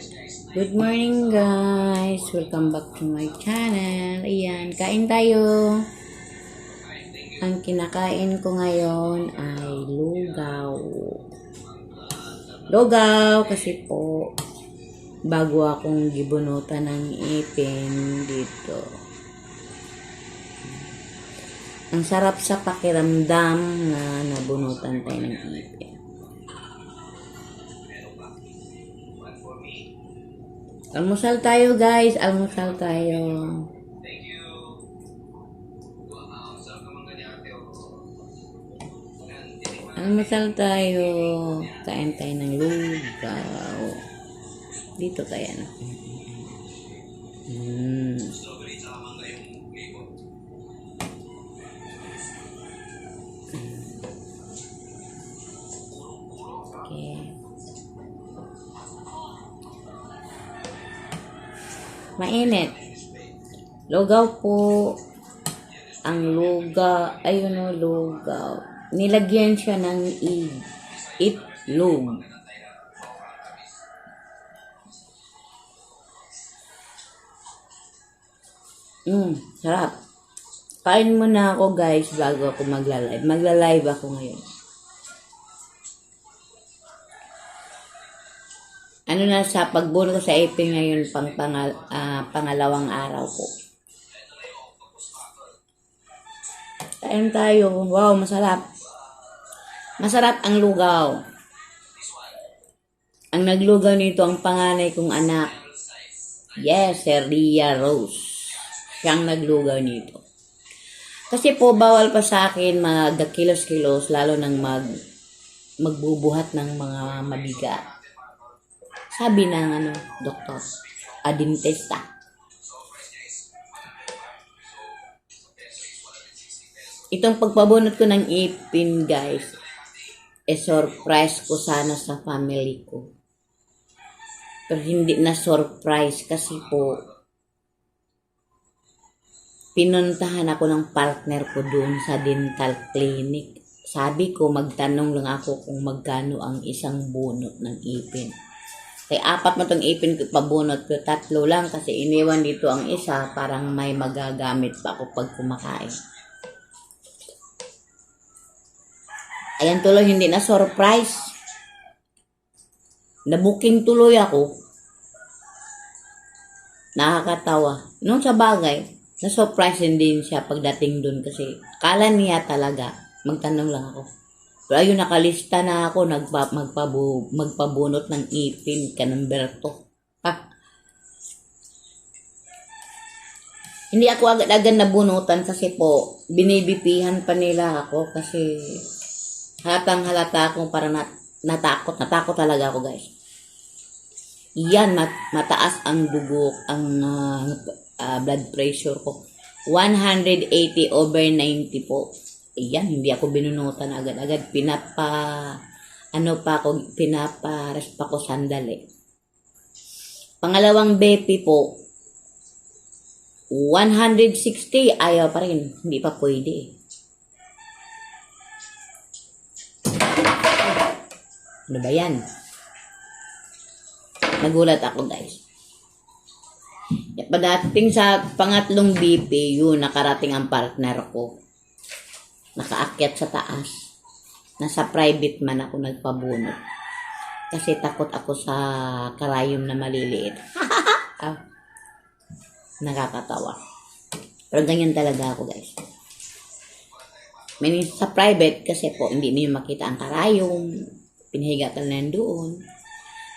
Good morning guys! Welcome back to my channel. Ayan, kain tayo. Ang kinakain ko ngayon ay lugaw. Lugaw kasi po bago akong gibunutan ng ipin dito. Ang sarap sa pakiramdam na nabunutan tayo ng ipin. Almusal tayo guys, almusal tayo. Almusal tayo. Kain tayo ng lugaw. Dito kaya na. Mm. Mainit. Lugaw po. Ang luga, ayun o, lugaw. Nilagyan siya ng ig. Itlog. Mm, sarap. Kain muna ako guys bago ako magla-live. Magla-live ako ngayon. Ano na sa pagbuno sa ipin ngayon pang pangal, ah, pangalawang araw ko. Kain tayo. Wow, masarap. Masarap ang lugaw. Ang naglugaw nito ang panganay kong anak. Yes, Sir Ria Rose. Siyang naglugaw nito. Kasi po bawal pa sa akin magkilos-kilos lalo nang mag magbubuhat ng mga mabigat. Sabi ng ano, doktor, adintesta. Itong pagpabunot ko ng ipin, guys, e surprise ko sana sa family ko. Pero hindi na surprise kasi po, pinuntahan ako ng partner ko doon sa dental clinic. Sabi ko, magtanong lang ako kung magkano ang isang bunot ng ipin. Kaya apat mo itong ipin ko pabunot ko, tatlo lang kasi iniwan dito ang isa, parang may magagamit pa ako pag kumakain. Ayan tuloy, hindi na surprise. Nabuking tuloy ako. Nakakatawa. Nung sa bagay, na-surprise din siya pagdating dun kasi akala niya talaga, magtanong lang ako. Pero ayun, nakalista na ako, nagpa, magpabu, magpabunot ng ipin, kanumberto. Ha? Hindi ako agad-agad nabunutan kasi po, binibipihan pa nila ako kasi hatang halata akong para nat natakot. Natakot talaga ako guys. Yan, mat mataas ang dugo, ang ah, ah, blood pressure ko. 180 over 90 po. Yan, hindi ako binunutan agad-agad. Pinapa, ano pa ako, pinapa-rest pa ko sandali. Pangalawang BP po, 160, ayaw pa rin. Hindi pa pwede. Ano ba yan? Nagulat ako guys. Padating sa pangatlong BP, yun, nakarating ang partner ko. Nakaakyat sa taas. Nasa private man ako nagpabunot. Kasi takot ako sa karayom na maliliit. ah, nakakatawa. Pero ganyan talaga ako guys. Meaning sa private kasi po hindi niyo makita ang karayom. Pinahiga ka na doon.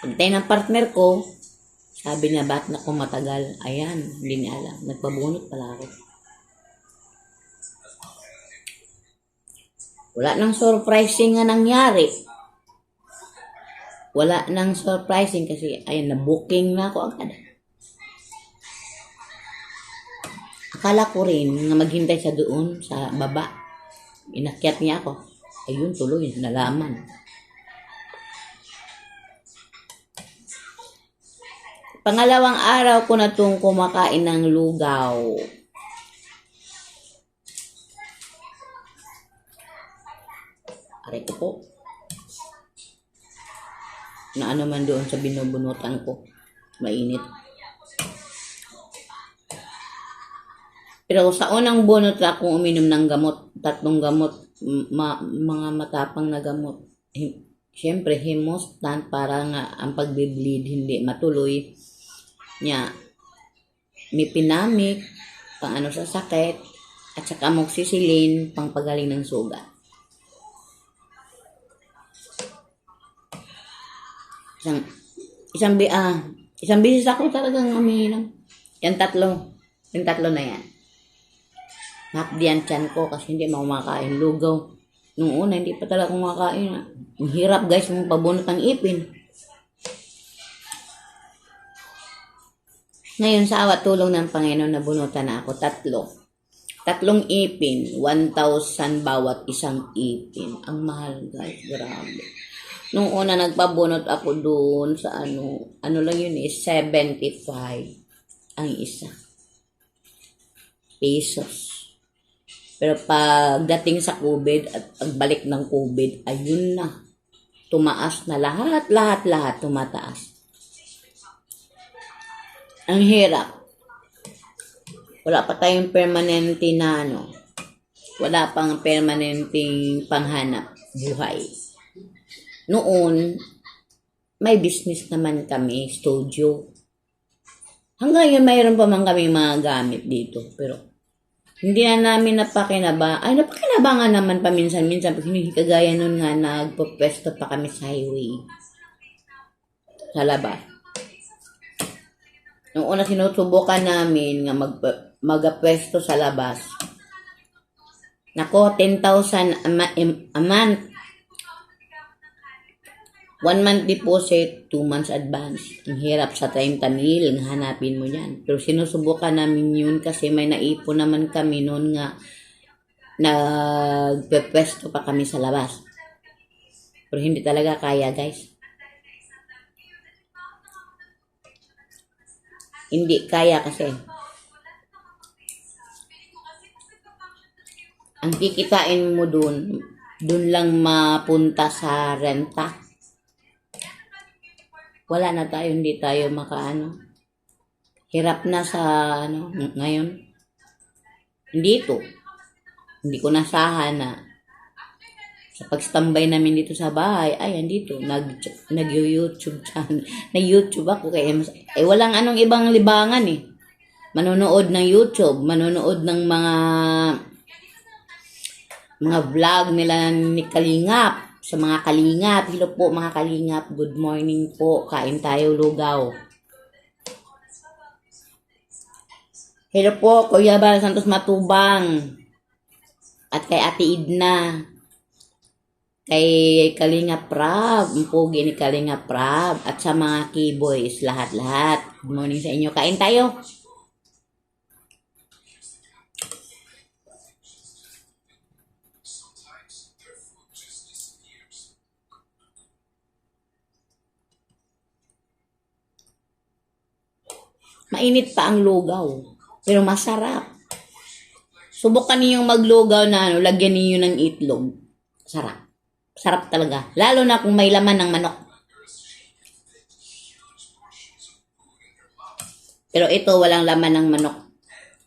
Pagtay ng partner ko, sabi niya, ba't na ako matagal? Ayan, hindi niya alam. Nagpabunot pala ako. Wala nang surprising nga nangyari. Wala nang surprising kasi, ayun, na-booking na ako agad. Akala ko rin nga maghintay sa doon, sa baba. Inakyat niya ako. Ayun, tuloy, nalaman. Pangalawang araw ko na itong kumakain ng lugaw. Aray ko. Na ano man doon sa binubunutan ko. Mainit. Pero sa unang bunot akong uminom ng gamot, tatlong gamot, ma- mga matapang na gamot. Him- Siyempre, hemostat para nga ang pagbe-bleed hindi matuloy. Nya, may pinamik, pang ano sa sakit, at saka amoxicillin, pang pagaling ng sugat. Isang, isang, bi ah, isang bisis ako talagang umiinom. Yan tatlo. Yung tatlo na yan. Hapdian tiyan ko kasi hindi mo makain lugaw. Nung una, hindi pa talaga kumakain. Ang hirap guys, yung pabunot ng ipin. Ngayon, sa awat tulong ng Panginoon, nabunutan na ako tatlo. Tatlong ipin, 1,000 bawat isang ipin. Ang mahal guys, grabe. Nung una nagpabunot ako doon sa ano, ano lang yun eh, 75 ang isa. Pesos. Pero pagdating sa COVID at pagbalik ng COVID, ayun na. Tumaas na lahat, lahat, lahat tumataas. Ang hirap. Wala pa tayong permanente na ano. Wala pang permanenteng panghanap buhay. Noon, may business naman kami, studio. Hanggang ngayon, mayroon pa man kami mga gamit dito. Pero, hindi na namin napakinaba. Ay, napakinabangan naman paminsan-minsan. Pag kagaya nun nga, nagpo-pwesto pa kami sa highway. Sa labas. Nung una sinusubukan namin nga mag magapwesto sa labas. Nako, 10,000 a, a month. One month deposit, two months advance. Ang hirap sa 30 mil, ang hanapin mo yan. Pero sinusubukan namin yun kasi may naipon naman kami noon nga nagpepwesto pa kami sa labas. Pero hindi talaga kaya guys. Hindi kaya kasi. Ang kikitain mo dun, dun lang mapunta sa renta. Wala na tayo, hindi tayo makaano. Hirap na sa ano, ng- ngayon. Dito. Hindi ko nasahan na sa pag-standby namin dito sa bahay, ay, andito, nag, nag-YouTube channel. Nag-YouTube ako kaya mas, eh, walang anong ibang libangan eh. Manonood ng YouTube, manonood ng mga mga vlog nila ni Kalingap sa mga Kalingap. Hello po mga Kalingap. Good morning po. Kain tayo lugaw. Hello po, Kuya Bal Santos Matubang. At kay Ate Idna. Kay Kalinga Prab. Ang pugi ni Kalinga Prab. At sa mga keyboys, lahat-lahat. Good morning sa inyo. Kain tayo. Mainit pa ang lugaw. Pero masarap. Subukan niyo maglugaw na ano, lagyan niyo ng itlog. Sarap. Sarap talaga. Lalo na kung may laman ng manok. Pero ito, walang laman ng manok.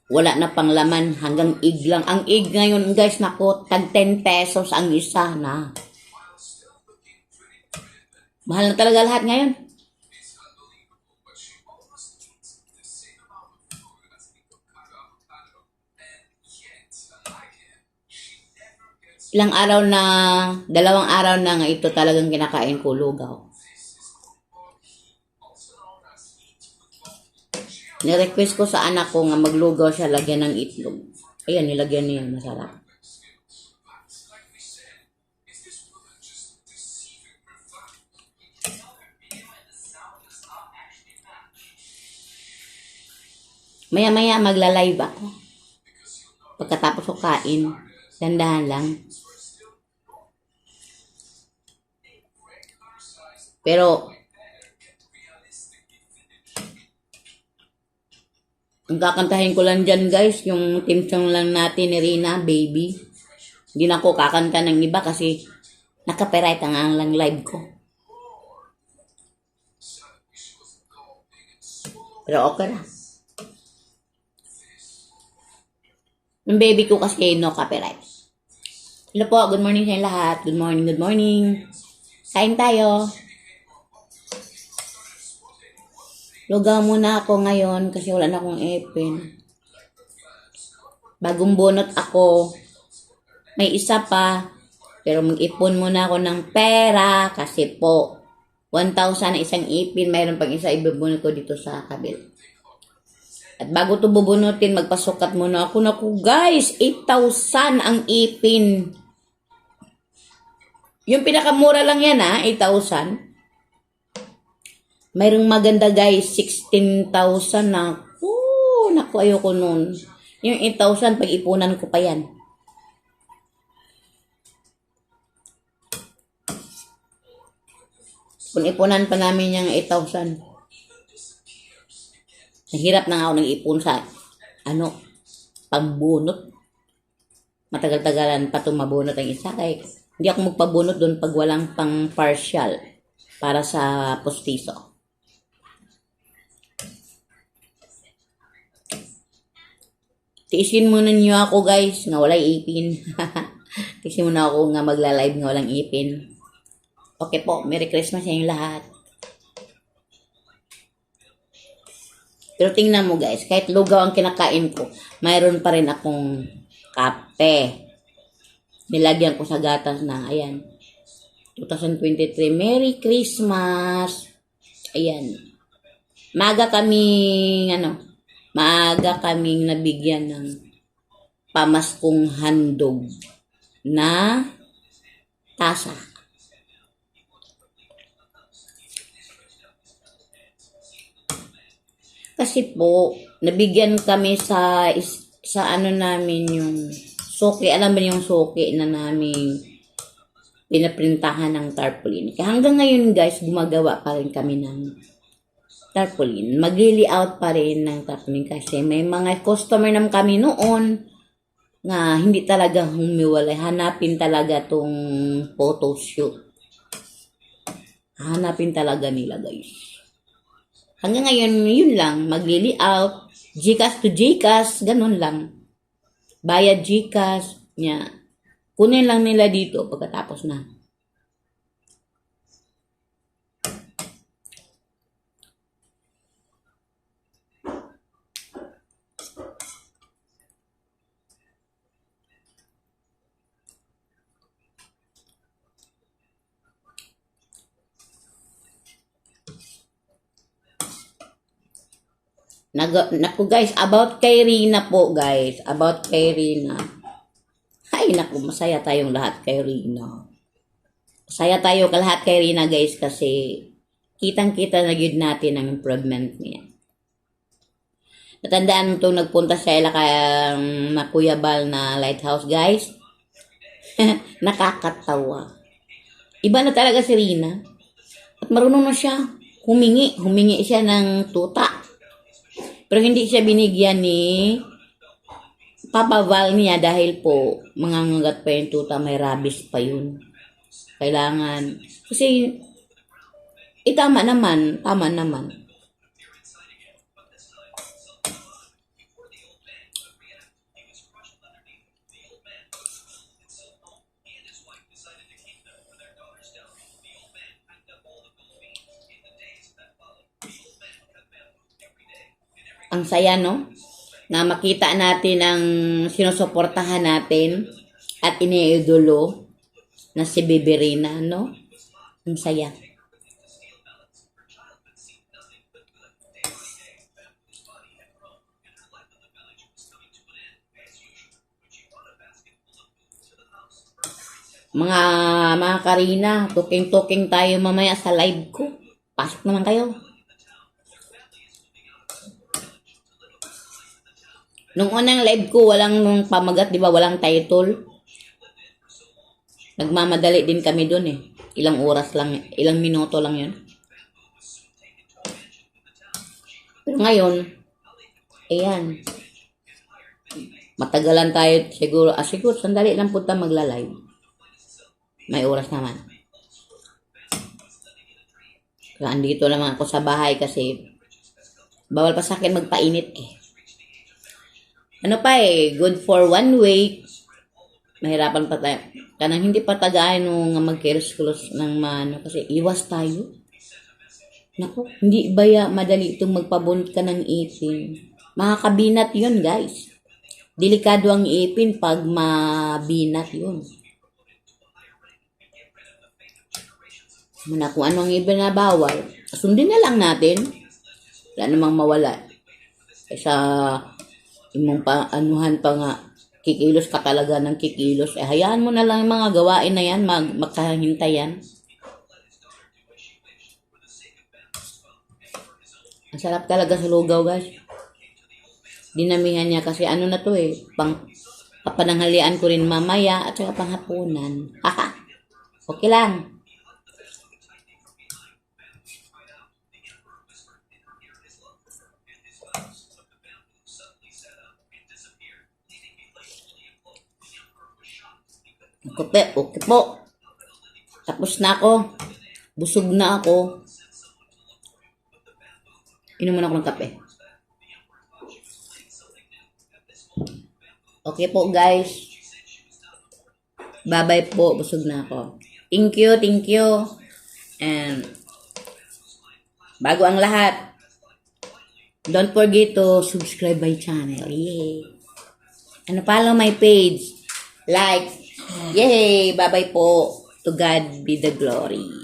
Wala na pang laman hanggang ig lang. Ang ig ngayon, guys, nako, tag 10 pesos ang isa na. Mahal na talaga lahat ngayon. Ilang araw na, dalawang araw na nga ito talagang kinakain ko lugaw. Nirequest ko sa anak ko nga maglugaw siya lagyan ng itlog. Ayan, nilagyan niya. Masarap. Maya-maya magla-live ako. Pagkatapos ko kain, dandahan lang. Pero, ang kakantahin ko lang dyan guys, yung team song lang natin ni Rina, Baby. Hindi na ako kakanta ng iba kasi nakaperite ang ang lang live ko. Pero okay na. Yung baby ko kasi no copyright. Hello po, good morning sa lahat. Good morning, good morning. Kain tayo. Lugaw muna ako ngayon kasi wala na akong ipin. Bagong bunot ako. May isa pa. Pero mag-ipon muna ako ng pera kasi po 1,000 na isang ipin. Mayroon pang isa ibubunot ko dito sa kabil. At bago to bubunutin, magpasukat muna ako. Naku guys, 8,000 ang ipin. Yung pinakamura lang yan ha, 8,000. Mayroong maganda guys, 16,000 na. Oh, naku, ayoko nun. Yung 8,000, pag-ipunan ko pa yan. Kung ipunan pa namin yung 8,000. Nahirap na nga ako nag-ipon sa, ano, pagbunot. Matagal-tagalan pa itong mabunot ang isa. Kaya hindi ako magpabunot doon pag walang pang partial para sa postiso. Tiisin muna niyo ako guys nga walay ipin. Tiisin muna ako nga magla-live nga walang ipin. Okay po, Merry Christmas sa inyong lahat. Pero tingnan mo guys, kahit lugaw ang kinakain ko, mayroon pa rin akong kape. Nilagyan ko sa gatas na, ayan. 2023, Merry Christmas! Ayan. Maga kaming, ano, maaga kaming nabigyan ng pamaskong handog na tasa. Kasi po, nabigyan kami sa sa ano namin yung suki, alam mo yung suki na namin pinaprintahan ng tarpaulin. Hanggang ngayon guys, gumagawa pa rin kami ng tarpaulin. Mag-layout pa rin ng tarpaulin kasi may mga customer naman kami noon nga hindi talaga humiwalay. Hanapin talaga tong photo shoot. Hanapin talaga nila guys. Hanggang ngayon, yun lang. Magli-layout. Gcash to Gcash. Ganun lang. Bayad Gcash. Nya. Kunin lang nila dito pagkatapos na. Nag, naku guys, about kay Rina po guys. About kay Rina. Ay, naku, masaya tayong lahat kay Rina. Masaya tayo lahat kay Rina guys kasi kitang-kita na yun natin ang improvement niya. Natandaan itong nagpunta siya ila kay um, Makuyabal na lighthouse guys. Nakakatawa. Iba na talaga si Rina. At marunong na siya. Humingi. Humingi siya ng tuta. Pero hindi siya binigyan ni Papa Val niya dahil po mangangagat pa yung tuta, may rabies pa yun. Kailangan. Kasi, eh tama naman, tama naman. Ang saya, no? Na makita natin ang sinusuportahan natin at iniidolo na si Biberina, no? Ang saya. Mga mga Karina, tuking-tuking tayo mamaya sa live ko. Pasok naman kayo. Nung unang live ko, walang nung pamagat, di ba? Walang title. Nagmamadali din kami doon eh. Ilang oras lang, ilang minuto lang yun. Pero ngayon, ayan. Matagalan tayo siguro. Ah, siguro, sandali lang punta magla-live. May oras naman. Kaya andito naman ako sa bahay kasi Bawal pa sa akin magpainit eh. Ano pa eh, good for one week. Mahirapan pa tayo. Kanang hindi pa tagayan nung nga magkilos-kilos ng mano kasi iwas tayo. Naku, hindi ba ya madali itong magpabunot ka ng ipin? Makakabinat yun, guys. Delikado ang ipin pag mabinat yun. Muna kung anong ipin na bawal, sundin na lang natin. Wala namang mawala. Kaysa imong pa, anuhan pa nga, kikilos ka talaga ng kikilos. Eh, hayaan mo na lang yung mga gawain na yan, mag, magkahintayan. Ang sarap talaga sa lugaw, guys. Dinamihan niya kasi ano na to eh, pang papananghalian ko rin mamaya at saka panghapunan. Haha. Okay lang. Okay, okay po. Tapos na ako. Busog na ako. Inuman ako ng kape. Okay po guys. Bye-bye po. Busog na ako. Thank you, thank you. And bago ang lahat, don't forget to subscribe my channel. Yay. And follow my page. Like. Yay! Bye-bye po. To God be the glory.